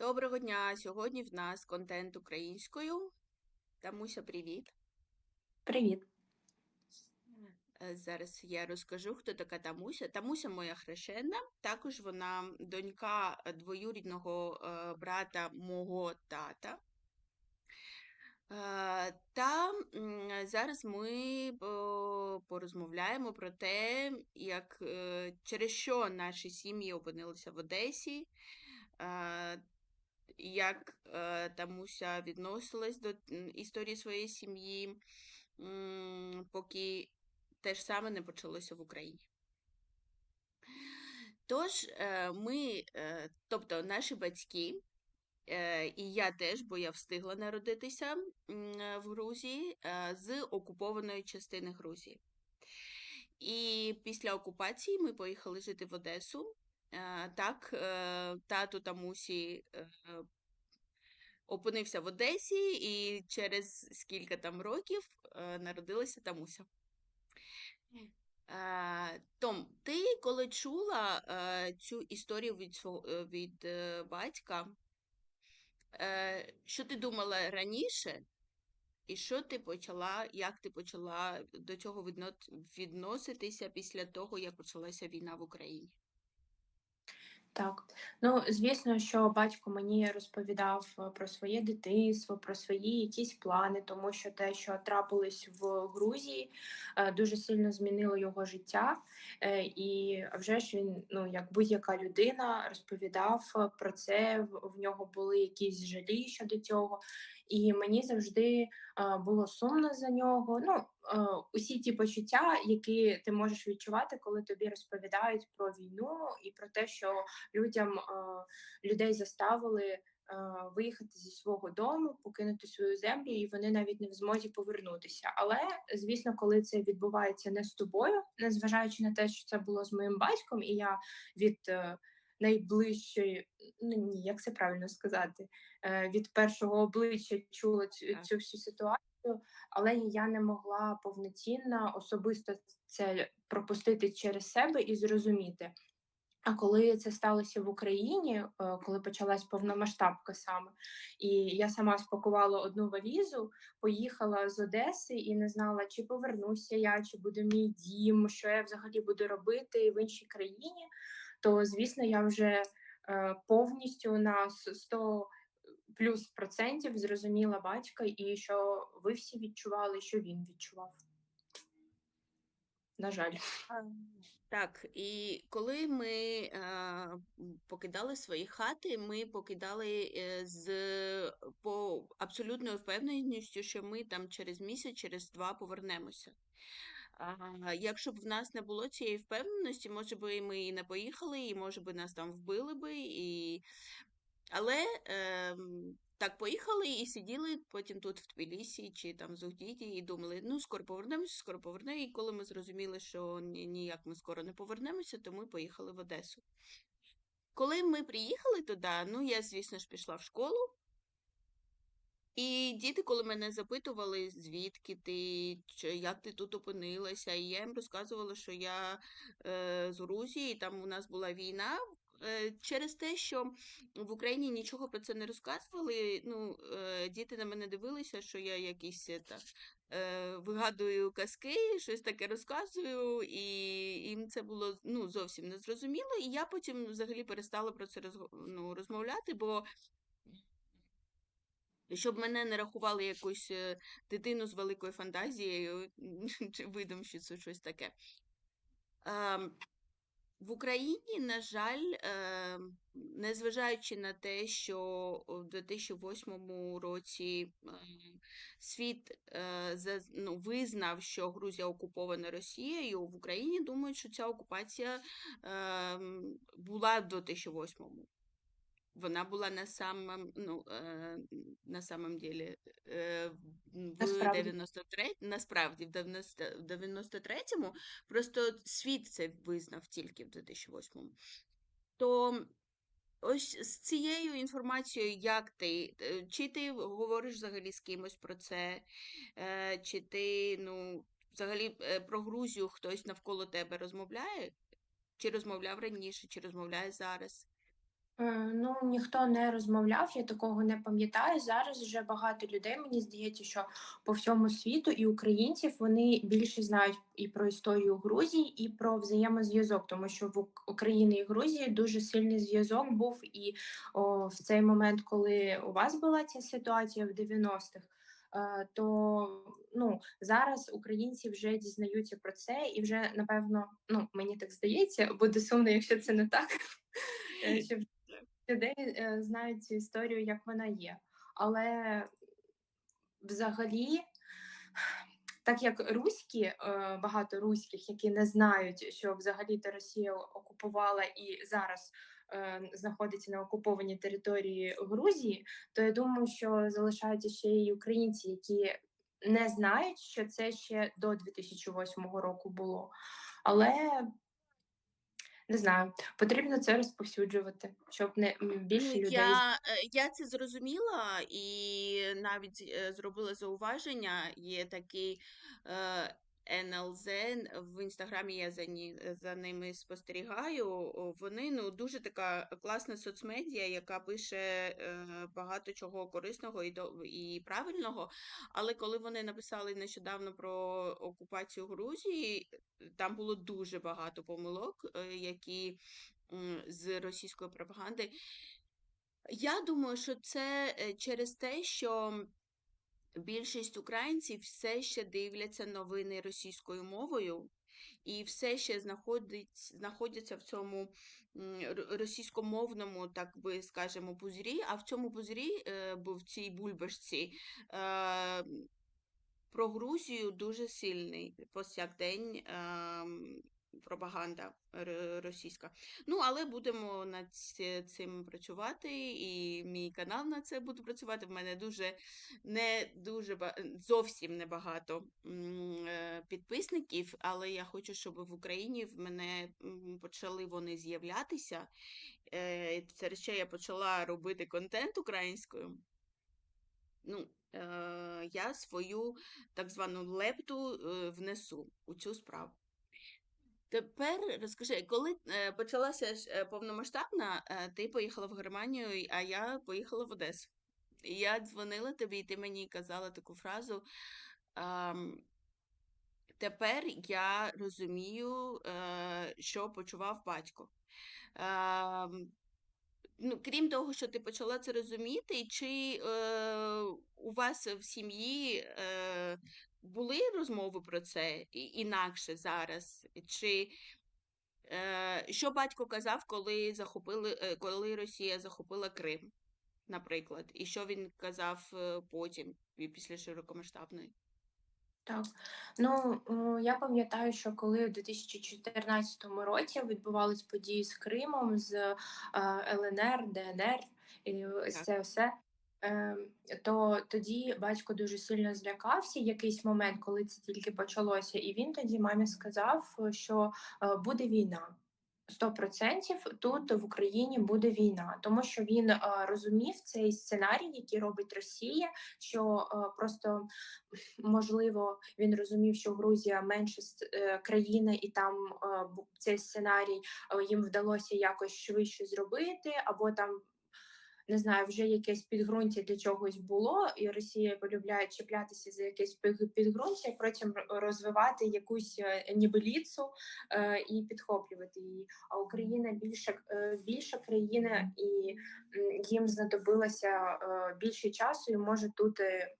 Доброго дня! Сьогодні в нас контент українською. Тамуся, привіт. Привіт. Е, Зараз я розкажу, хто така Тамуся. Тамуся моя хрещена. Також вона донька двоюрідного е, брата мого тата. Е, Та зараз ми порозмовляємо про те, як через що наші сім'ї опинилися в Одесі. Як е, Тамуся відносилась до історії своєї сім'ї, поки те ж саме не почалося в Україні. Тож, е, ми, е, тобто наші батьки, і я теж, бо я встигла народитися в Грузії, з окупованої частини Грузії. І після окупації ми поїхали жити в Одесу. Е, Так, е, тату Тамусі е, опинився в Одесі, і через скільки там років народилася Тамуся. Том, ти коли чула цю історію від, свого, від батька, що ти думала раніше, і що ти почала, як ти почала до цього відноситися після того, як почалася війна в Україні? Так, ну звісно, що батько мені розповідав е, про своє дитинство, про свої якісь плани, тому що те, що трапилось в Грузії, е, дуже сильно змінило його життя. Е, І вже ж він, ну як будь-яка людина, розповідав про це. В нього були якісь жалі щодо цього, і мені завжди було сумно за нього. Ну, усі ті почуття, які ти можеш відчувати, коли тобі розповідають про війну і про те, що людям людей заставили виїхати зі свого дому, покинути свою землю, і вони навіть не в змозі повернутися. Але звісно, коли це відбувається не з тобою, незважаючи на те, що це було з моїм батьком, і я від е, найближчої, ну ні, як це правильно сказати, е, від першого обличчя чула цю, цю всю ситуацію, але я не могла повноцінно особисто це пропустити через себе і зрозуміти. А коли це сталося в Україні, е, коли почалась повномасштабка саме, і я сама спакувала одну валізу, поїхала з Одеси і не знала, чи повернуся я, чи буде мій дім, що я взагалі буду робити в іншій країні, то звісно, я вже е, повністю на с- 100 плюс процентів зрозуміла батька, і що ви всі відчували, що він відчував. На жаль. Так, і коли ми е, покидали свої хати, ми покидали е, з по абсолютною впевненістю, що ми там через місяць, через два повернемося. А, якщо б в нас не було цієї впевненості, може би ми і не поїхали, і може би нас там вбили би, і... Але ем, так поїхали і сиділи потім тут в Тбілісі чи там в Зугдіді і думали, ну скоро повернемося, скоро повернемося. І коли ми зрозуміли, що ні- ніяк ми скоро не повернемося, то ми поїхали в Одесу. Коли ми приїхали туди, ну я, звісно ж, пішла в школу. І діти, коли мене запитували, звідки ти, чи як ти тут опинилася, і я їм розказувала, що я е, з Грузії, там у нас була війна. Е, через те, що в Україні нічого про це не розказували, ну, е, діти на мене дивилися, що я якісь е, та, е, вигадую казки, щось таке розказую, і їм це було ну, зовсім незрозуміло. І я потім взагалі перестала про це розго- ну, розмовляти, бо щоб мене не рахували якусь е, дитину з великою фантазією чи видумщицю, щось таке. Ем, В Україні, на жаль, ем, незважаючи на те, що у 2008 році світ е, ну, визнав, що Грузія окупована Росією, в Україні думають, що ця окупація ем, була в 2008 вона була на самом, ну, е, на самом деле, е, в Насправді. 93, насправді, в 93-му, просто світ це визнав тільки в 2008-му. То ось з цією інформацією, як ти, е, чи ти говориш взагалі з кимось про це, чи ти, ну, взагалі про Грузію хтось навколо тебе розмовляє? Чи розмовляв раніше, чи розмовляє зараз? Е, ну, ніхто не розмовляв, я такого не пам'ятаю. Зараз вже багато людей, мені здається, що по всьому світу і українців вони більше знають і про історію Грузії, і про взаємозв'язок, тому що в Україні і Грузії дуже сильний зв'язок був. І о, в цей момент, коли у вас була ця ситуація в 90-х, е, то ну, зараз українці вже дізнаються про це, і вже напевно, ну мені так здається, буде сумно, якщо це не так. е, що людей е, знають цю історію, як вона є. Але взагалі, так як руські, е, багато руських, які не знають, що взагалі-то Росія окупувала і зараз е, знаходиться на окупованій території Грузії, то я думаю, що залишаються ще й українці, які не знають, що це ще до 2008 року було. Але не знаю, потрібно це розповсюджувати, щоб не м, більше Ну, людей я, е, я це зрозуміла і навіть е, зробила зауваження. Є такий е, НЛЗ, в інстаграмі я за, ні, за ними спостерігаю. Вони ну, дуже така класна соцмедіа, яка пише е, багато чого корисного і, і правильного. Але коли вони написали нещодавно про окупацію Грузії, там було дуже багато помилок, е, які з російської пропаганди. Я думаю, що це е, через те, що більшість українців все ще дивляться новини російською мовою і все ще знаходить, знаходяться в цьому російськомовному, так би скажемо, пузирі, а в цьому пузирі, е, в цій бульбашці, е, про Грузію дуже сильний повсякдень ем, пропаганда російська. Ну, але будемо над цим працювати, і мій канал на це буде працювати. В мене дуже не дуже зовсім небагато е, підписників, але я хочу, щоб в Україні в мене почали вони з'являтися. Е, Через що я почала робити контент українською. Ну, е, я свою так звану лепту внесу у цю справу. Тепер розкажи, коли е, почалася е, повномасштабна, е, ти поїхала в Германію, а я поїхала в Одесу. І я дзвонила тобі, і ти мені казала таку фразу. Тепер я розумію, що почував батько. Ну, крім того, що ти почала це розуміти, чи е, у вас в сім'ї е, були розмови про це інакше зараз? Чи е, що батько казав, коли захопили, е, коли Росія захопила Крим, наприклад, і що він казав е, потім, пі- після широкомасштабної? Так. Ну, я пам'ятаю, що коли у 2014 році відбувались події з Кримом, з ЛНР, ДНР і Так. це все. Е, То тоді батько дуже сильно злякався якийсь момент, коли це тільки почалося, і він тоді мамі сказав, що е, буде війна. 100% тут в Україні буде війна, тому що він е, розумів цей сценарій, який робить Росія, що е, просто можливо він розумів, що Грузія менша країна, і там е, цей сценарій е, їм вдалося якось швидше зробити, або там. Не знаю, вже якесь підґрунтя для чогось було, і Росія полюбляє чіплятися за якесь підґрунтя, потім розвивати якусь е, нібеліцу е, і підхоплювати її. А Україна більша е, більша країна, і їм знадобилося е, більше часу, і може тут е,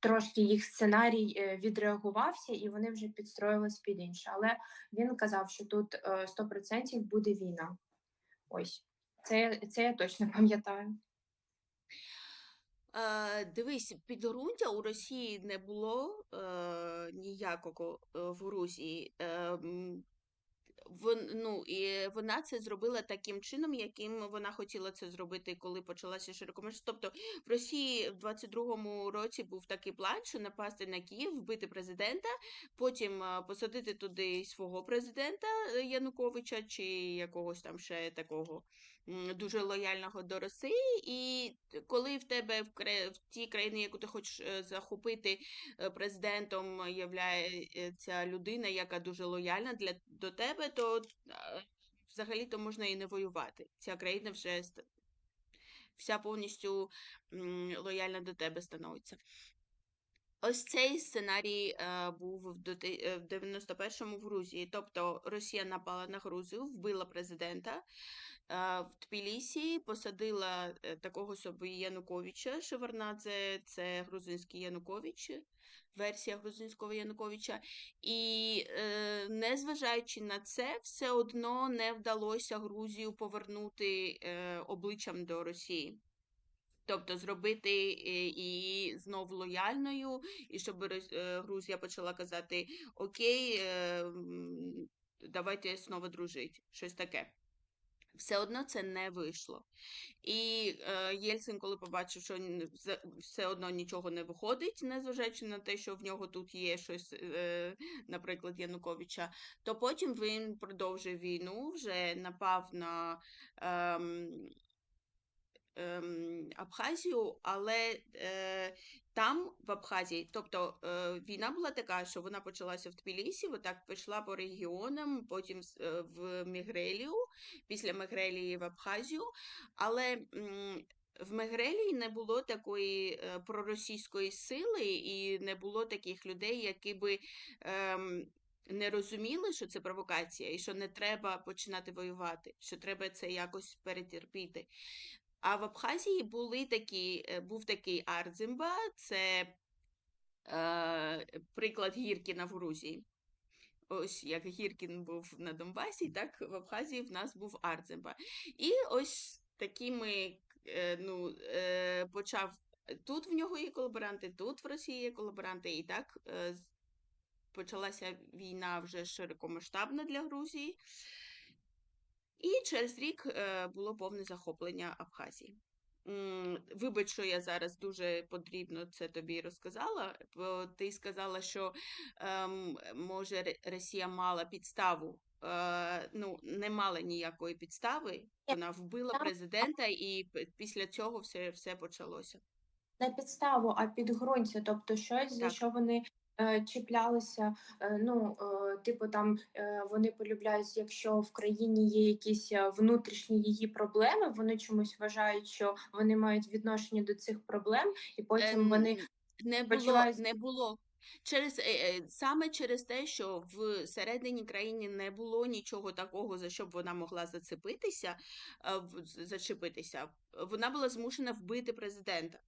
трошки їх сценарій е, відреагувався, і вони вже підстроїлись під інше. Але він казав, що тут е, 100% буде війна. Ось це, це я точно пам'ятаю. Е, дивись, підґрунтя у Росії не було е, ніякого е, в Грузії. Е, вон, ну, і вона це зробила таким чином, яким вона хотіла це зробити, коли почалася широкомасштабна. Тобто в Росії в 22-му році був такий план, що напасти на Київ, вбити президента, потім е, посадити туди свого президента е, Януковича чи якогось там ще такого дуже лояльного до Росії. І коли в тебе в, в тій країні, яку ти хочеш е, захопити, е, президентом являється людина, яка дуже лояльна для до тебе, то е, взагалі-то можна і не воювати. Ця країна вже вся повністю лояльна до тебе становиться. Ось цей сценарій е, був в доти- е, в 91-му в Грузії. Тобто Росія напала на Грузію, вбила президента е, в Тбілісі, посадила е, такого собі Януковича. Шеварнадзе це грузинський Янукович, версія грузинського Януковича. І е, незважаючи на це, все одно не вдалося Грузію повернути е, обличчям до Росії. Тобто зробити е, її знов лояльною, і щоб е, Грузія почала казати Окей, е, давайте знову дружити, щось таке. Все одно це не вийшло. І е, Єльцин, коли побачив, що все- одно нічого не виходить, незважаючи на те, що в нього тут є щось, е, наприклад, Януковича, то потім він продовжив війну, вже напав на ем, Абхазію, але е, там, в Абхазії, тобто е, війна була така, що вона почалася в Тбілісі, отак пішла по регіонам, потім е, в Мігрелію, після Мігрелії в Абхазію, але в Мегрелії не було такої е, проросійської сили і не було таких людей, які би ем, не розуміли, що це провокація, і що не треба починати воювати, що треба це якось перетерпіти. А в Абхазії були такі, е, був такий Ардзимба, це е, приклад Гіркіна в Грузії. Ось як Гіркін був на Донбасі, так в Абхазії в нас був Ардзимба. І ось такими е, ну, е, почав тут в нього є колаборанти, тут в Росії є колаборанти, і так е, почалася війна вже широкомасштабна для Грузії. І через рік е, було повне захоплення Абхазії. Вибач, що я зараз дуже подрібно це тобі розказала, бо ти сказала, що ем, може Росія мала підставу. Е, ну, не мала ніякої підстави. Вона вбила президента, і після цього все, все почалося. Не підставу, а підґрунтя, тобто щось, за що вони чіплялися. Е, ну, е, типу, там е, вони полюбляють, якщо в країні є якісь е, внутрішні її проблеми, вони чомусь вважають, що вони мають відношення до цих проблем, і потім Ем, вони не було, почувають- не було. Через, е, е, саме через те, що в середині країни не було нічого такого, за що б вона могла зацепитися, е, зачепитися, вона була змушена вбити президента.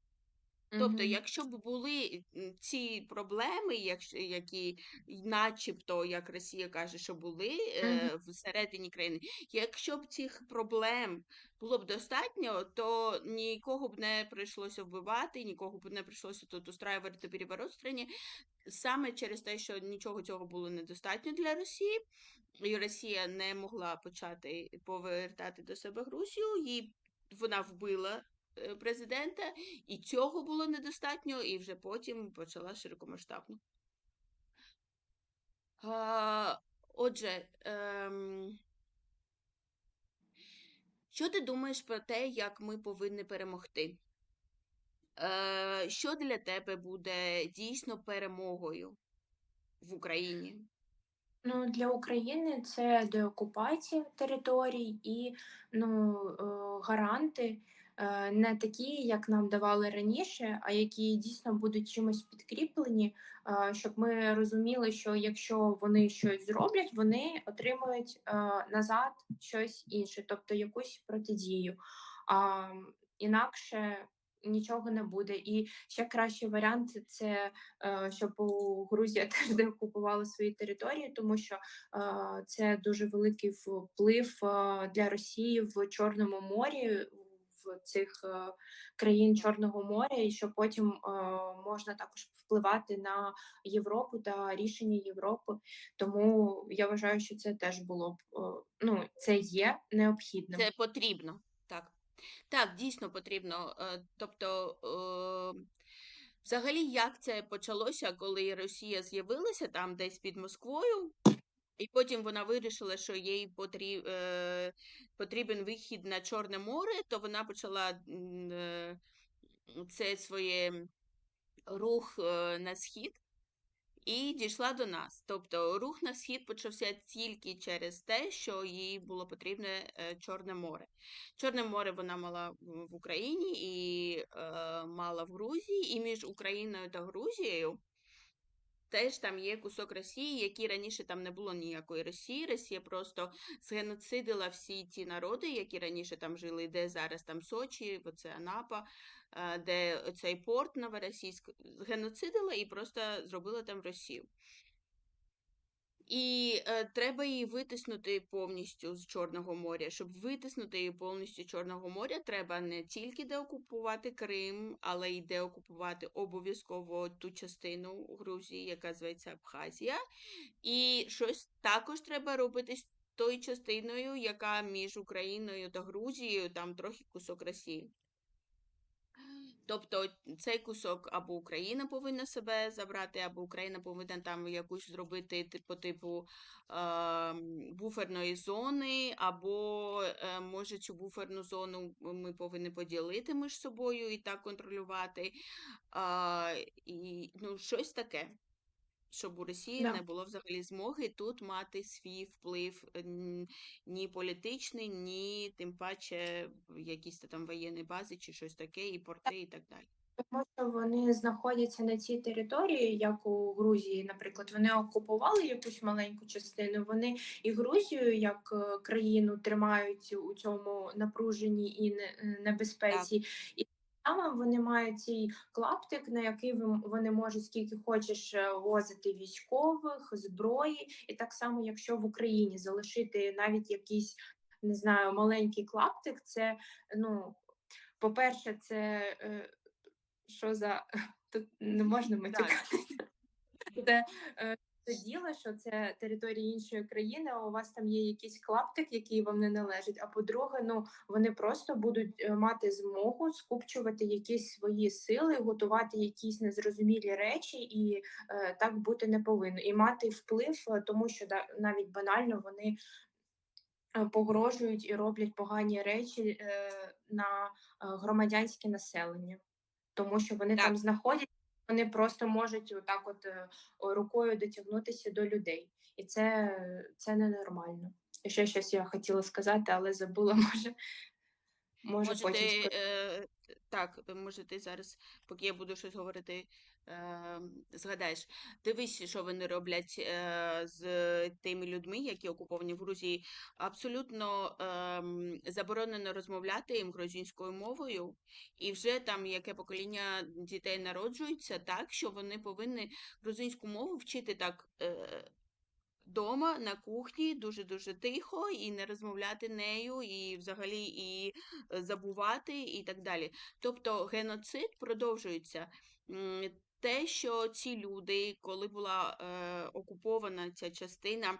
Тобто, якщо б були ці проблеми, які начебто, як Росія каже, що були е, всередині країни, якщо б цих проблем було б достатньо, то нікого б не прийшлося вбивати, нікого б не прийшлося тут устраювати переворот в країні. Саме через те, що нічого цього було недостатньо для Росії, і Росія не могла почати повертати до себе Грузію, їй вона вбила президента, і цього було недостатньо, і вже потім почала широкомасштабну. Отже, ем, що ти думаєш про те, як ми повинні перемогти? Е, що для тебе буде дійсно перемогою в Україні? Ну, для України це деокупація територій і ну, е, гаранти е, не такі, як нам давали раніше, а які дійсно будуть чимось підкріплені, е, щоб ми розуміли, що якщо вони щось зроблять, вони отримують е, назад щось інше, тобто якусь протидію. А інакше нічого не буде. І ще кращий варіант це е, щоб у Грузія теж деокупувала свої території, тому що е, це дуже великий вплив е, для Росії в Чорному морі. Цих е, країн Чорного моря, і що потім е, можна також впливати на Європу та рішення Європи. Тому я вважаю, що це теж було б е, ну це є необхідним. Це потрібно, так. Так, дійсно потрібно. Тобто, взагалі, як це почалося, коли Росія з'явилася там десь під Москвою, і потім вона вирішила, що їй е, потрібен вихід на Чорне море, то вона почала е, це своє рух е, на схід. і дійшла до нас. Тобто рух на схід почався тільки через те, що їй було потрібне Чорне море. Чорне море вона мала в Україні і мала в Грузії, і між Україною та Грузією теж там є кусок Росії, який раніше там не було ніякої Росії. Росія просто згеноцидила всі ті народи, які раніше там жили, де зараз там Сочі, оце Анапа, е, де цей порт новоросійськ згеноцидила і просто зробила там Росію. І е, треба її витиснути повністю з Чорного моря. Щоб витиснути її повністю з Чорного моря, треба не тільки деокупувати Крим, але й деокупувати обов'язково ту частину Грузії, яка зветься Абхазія. І щось також треба робити з тою частиною, яка між Україною та Грузією, там трохи кусок Росії. Тобто цей кусок або Україна повинна себе забрати, або Україна повинна там якусь зробити по типу е, буферної зони, або е, може цю буферну зону ми повинні поділити між собою і так контролювати. Е, і, ну, щось таке. Щоб у Росії Да. не було взагалі змоги тут мати свій вплив е, ні політичний, ні тим паче якісь там воєнні бази чи щось таке, і порти, і так далі. Тому що вони знаходяться на цій території, як у Грузії, наприклад, вони окупували якусь маленьку частину. Вони і Грузію як е, країну тримають у цьому напруженні і е, небезпеці, і саме вони мають цей клаптик, на який вони можуть скільки хочеш е, возити військових, зброї, і так само, якщо в Україні залишити навіть якийсь не знаю, маленький клаптик, це ну. По-перше, це е, що за тут не можна матюкатися. Це е, це діло, що це територія іншої країни, а у вас там є якийсь клаптик, який вам не належить. А по-друге, ну вони просто будуть е, мати змогу скупчувати якісь свої сили, готувати якісь незрозумілі речі, і е, так бути не повинно. І мати вплив, е, тому що да, навіть банально вони е, погрожують і роблять погані речі е, на громадянське населення, тому що вони Так. там знаходяться, вони просто можуть отак от е, рукою дотягнутися до людей. І це, це ненормально. І ще щось я хотіла сказати, але забула, може, може Може, потім ти, е, так, може, ти зараз, поки я буду щось говорити, згадаєш. Дивись, що вони роблять е, з тими людьми, які окуповані в Грузії. Абсолютно ем, заборонено розмовляти їм грузинською мовою, і вже там яке покоління дітей народжується, так, що вони повинні грузинську мову вчити так. Е, Дома на кухні дуже-дуже тихо і не розмовляти нею, і взагалі і е, забувати, і так далі. Тобто геноцид продовжується. Те, що ці люди, коли була е, окупована ця частина,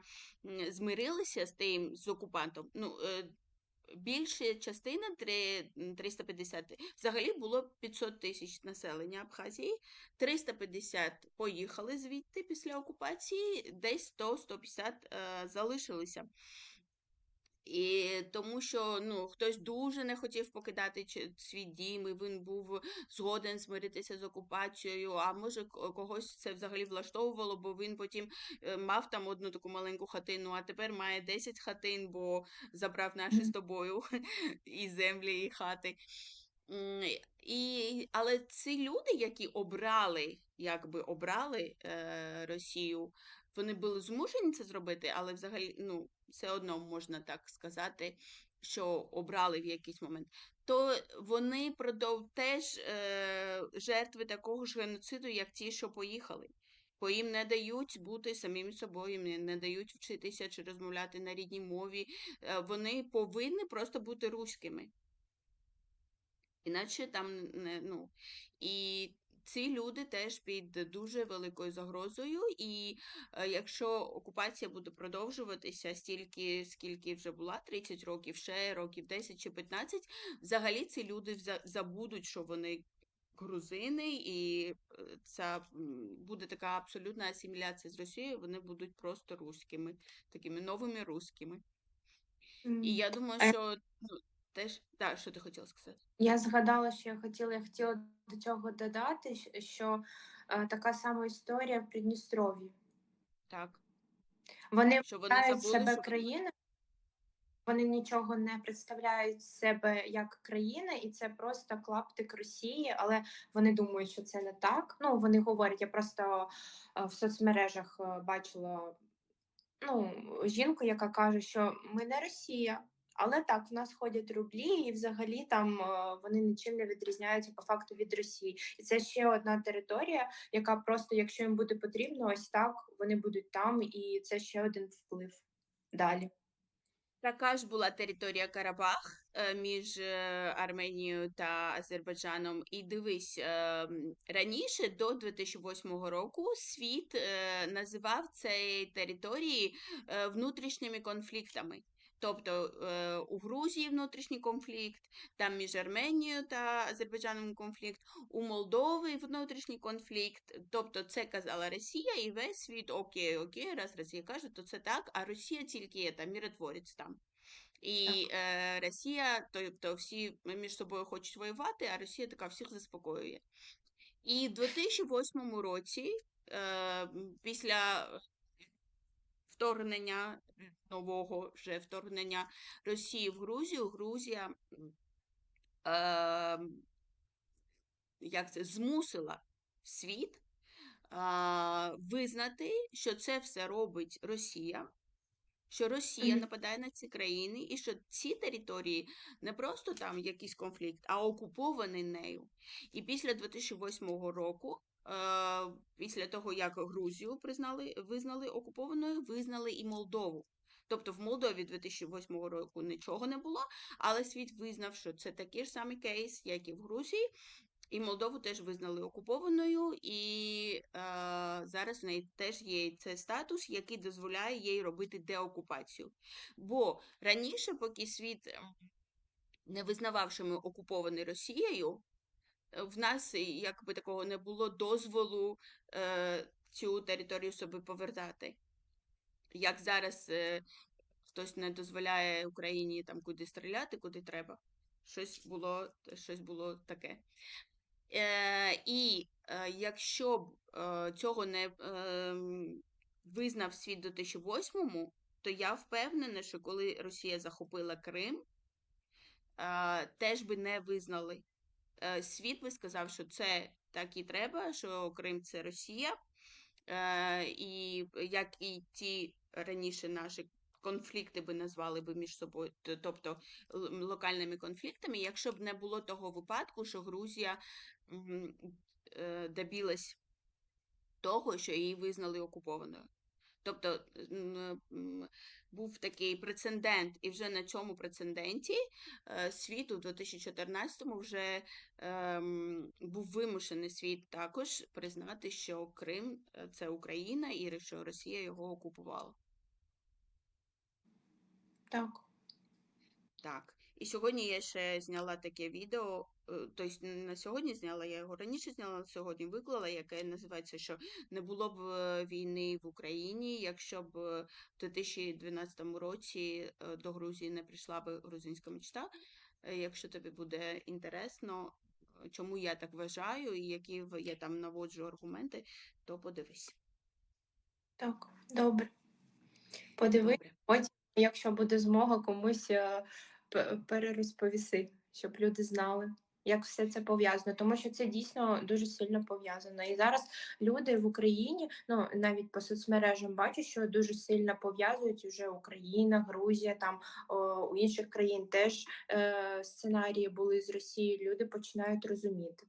змирилися з тим з окупантом. Ну, е, більша частина три- м, 350, взагалі було 500 тисяч населення Абхазії. 350 поїхали звідти після окупації, десь 100-150 е, залишилися. І тому що ну, хтось дуже не хотів покидати свій дім, і він був згоден змиритися з окупацією, а може когось це взагалі влаштовувало, бо він потім е, мав там одну таку маленьку хатину, а тепер має 10 хатин, бо забрав наші з тобою і землі, і хати. І, але ці люди, які обрали, якби обрали е, Росію, вони були змушені це зробити, але взагалі, ну, все одно можна так сказати, що обрали в якийсь момент. То вони продов теж е, жертви такого ж геноциду, як ті, що поїхали. Бо їм не дають бути самим собою, не дають вчитися чи розмовляти на рідній мові. Е, Вони повинні просто бути руськими. Іначе там не ну. І ці люди теж під дуже великою загрозою, і е, якщо окупація буде продовжуватися стільки, скільки вже була, 30 років, ще років 10 чи 15, взагалі ці люди забудуть, що вони грузини, і е, м, буде така абсолютна асиміляція з Росією, вони будуть просто руськими, такими новими руськими. І я думаю, що ну, теж, так, що ти хотіла сказати? Я згадала, що я хотіла, я хотіла до цього додати, що е, така сама історія в Придністров'ї. Так. Вони Що вони вважають забули, себе що країною, вони нічого не представляють себе як країна, і це просто клаптик Росії, але вони думають, що це не так. Ну, вони говорять, я просто е, в соцмережах е, бачила ну, жінку, яка каже, що ми не Росія. Але так, в нас ходять рублі, і взагалі там е, вони нічим не відрізняються по факту від Росії. І це ще одна територія, яка просто, якщо їм буде потрібно, ось так вони будуть там, і це ще один вплив далі. Така ж була територія Карабах е, між е, Арменією та Азербайджаном. І дивись, раніше до 2008 року світ називав ці території внутрішніми конфліктами. Тобто е, у Грузії внутрішній конфлікт, там між Арменією та Азербайджаном конфлікт, у Молдови внутрішній конфлікт. Тобто це казала Росія, і весь світ окей, окей, раз Росія каже, то це так, а Росія тільки є там миротворець там. І е, Росія, тобто всі між собою хочуть воювати, а Росія така всіх заспокоює. І в 2008 році, е, після вторгнення нового вже вторгнення Росії в Грузію, Грузія е, як це змусила світ а, визнати, що це все робить Росія, що Росія нападає на ці країни, і що ці території не просто там якийсь конфлікт, а окуповані нею. І після 2008 року, е, після того, як Грузію признали, визнали окупованою, визнали і Молдову. Тобто в Молдові 2008 року нічого не було, але світ визнав, що це такий ж самий кейс, як і в Грузії. І Молдову теж визнали окупованою, і е, зараз в неї теж є цей статус, який дозволяє їй робити деокупацію. Бо раніше, поки світ ем, не визнавав, що ми окуповані Росією, е, в нас е, якби такого не було дозволу е, цю територію собі повертати. Як зараз е, хтось не дозволяє Україні там куди стріляти, куди треба. Щось було, щось було таке. Е, і е, якщо б е, цього не е, визнав світ до 2008-му, то я впевнена, що коли Росія захопила Крим, е, теж би не визнали. Е, світ би сказав, що це так і треба, що Крим це Росія, е, і як і ті раніше наші конфлікти би назвали би між собою, тобто локальними конфліктами, якщо б не було того випадку, що Грузія е, добилась того, що її визнали окупованою. Тобто м, був такий прецедент, і вже на цьому прецеденті е, світ у 2014-му вже ем, був вимушений світ також признати, що Крим е, це Україна і що Росія його окупувала. Так. Так. І сьогодні я ще зняла таке відео, е, тобто на сьогодні зняла, я його раніше зняла, але сьогодні виклала, яке називається, що не було б е, війни в Україні, якщо б е, в 2012 році до Грузії не прийшла б грузинська мечта. Якщо тобі буде інтересно, чому я так вважаю, і які я там наводжу аргументи, то подивись. Так, добре. Подивись, потім, якщо буде змога, комусь перерозповіси, щоб люди знали, як все це пов'язано, тому що це дійсно дуже сильно пов'язано. І зараз люди в Україні, ну навіть по соцмережам бачу, що дуже сильно пов'язують вже Україна, Грузія, там о, у інших країн теж е, сценарії були з Росії. Люди починають розуміти.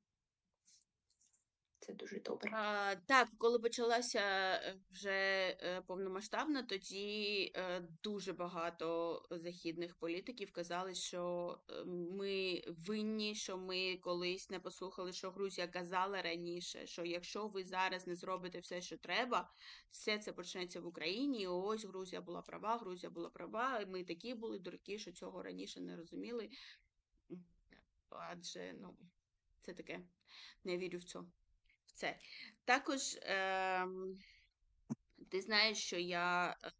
Це дуже добре. А, так, коли почалася е, вже е, повномасштабна, тоді е, дуже багато західних політиків казали, що ми винні, що ми колись не послухали, що Грузія казала раніше, що якщо ви зараз не зробите все, що треба, все це почнеться в Україні. І ось Грузія була права, Грузія була права. і Ми такі були дураки, що цього раніше не розуміли. Адже ну, це таке, не вірю в в це. Також ем, ти знаєш, що я е,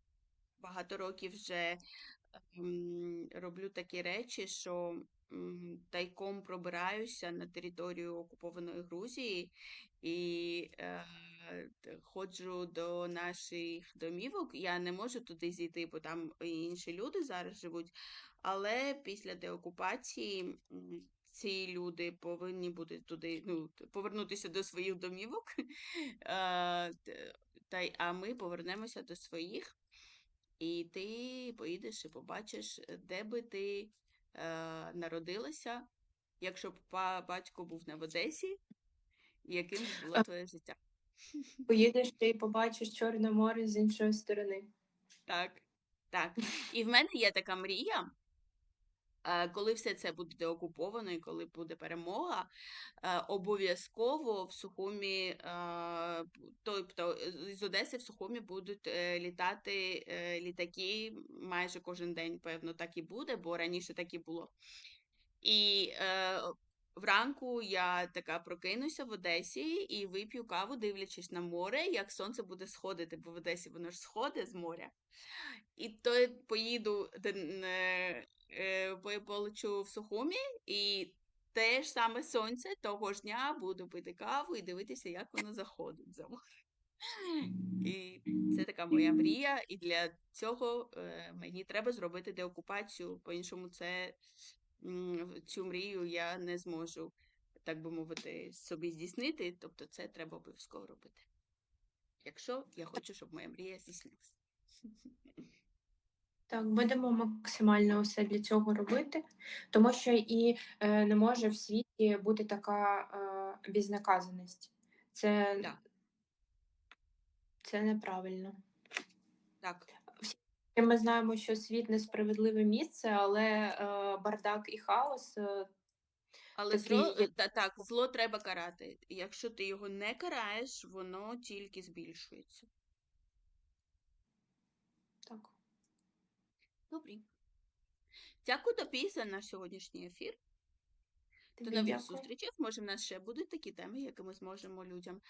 багато років вже м, роблю такі речі, що тайком пробираюся на територію окупованої Грузії і е, ходжу до наших домівок. Я не можу туди зійти, бо там інші люди зараз живуть. Але після деокупації ці люди повинні будуть туди ну, повернутися до своїх домівок. Та а ми повернемося до своїх. І ти поїдеш і побачиш, де би ти е, народилася, якщо б батько був не в Одесі, яким було твоє життя. Поїдеш ти і побачиш Чорне море з іншої сторони. Так, так. І в мене є така мрія, коли все це буде деокуповано і коли буде перемога, е, обов'язково в Сухумі, е, тобто е, з Одеси в Сухумі будуть е, літати е, літаки майже кожен день, певно, так і буде, бо раніше так і було. І е, вранку я така прокинуся в Одесі і вип'ю каву, дивлячись на море, як сонце буде сходити, бо в Одесі воно ж сходить з моря. І то поїду, е, по- полечу в Сухумі, і те ж саме сонце того ж дня буду пити каву і дивитися, як воно заходить за море. І це така моя мрія, і для цього е, мені треба зробити деокупацію, по-іншому це цю мрію я не зможу, так би мовити, собі здійснити. Тобто це треба обов'язково робити. Якщо я хочу, щоб моя мрія здійснилася. Так, будемо максимально все для цього робити, тому що і е, не може в світі бути така е, безнаказаність. Це, Так. це неправильно. Так, Ми знаємо, що світ несправедливе місце, але е, бардак і хаос е, але Такий зло, та, так, зло треба карати. Якщо ти його не караєш, воно тільки збільшується. так. Добре. Дякую тобі за наш сьогоднішній ефір. До нових дякую. зустрічей. Може, в нас ще будуть такі теми, які ми зможемо людям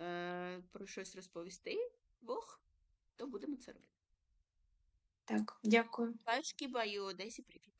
е, про щось розповісти. Бог, то будемо це робити. Так, дякую. Пашки баю Одесі, привіт.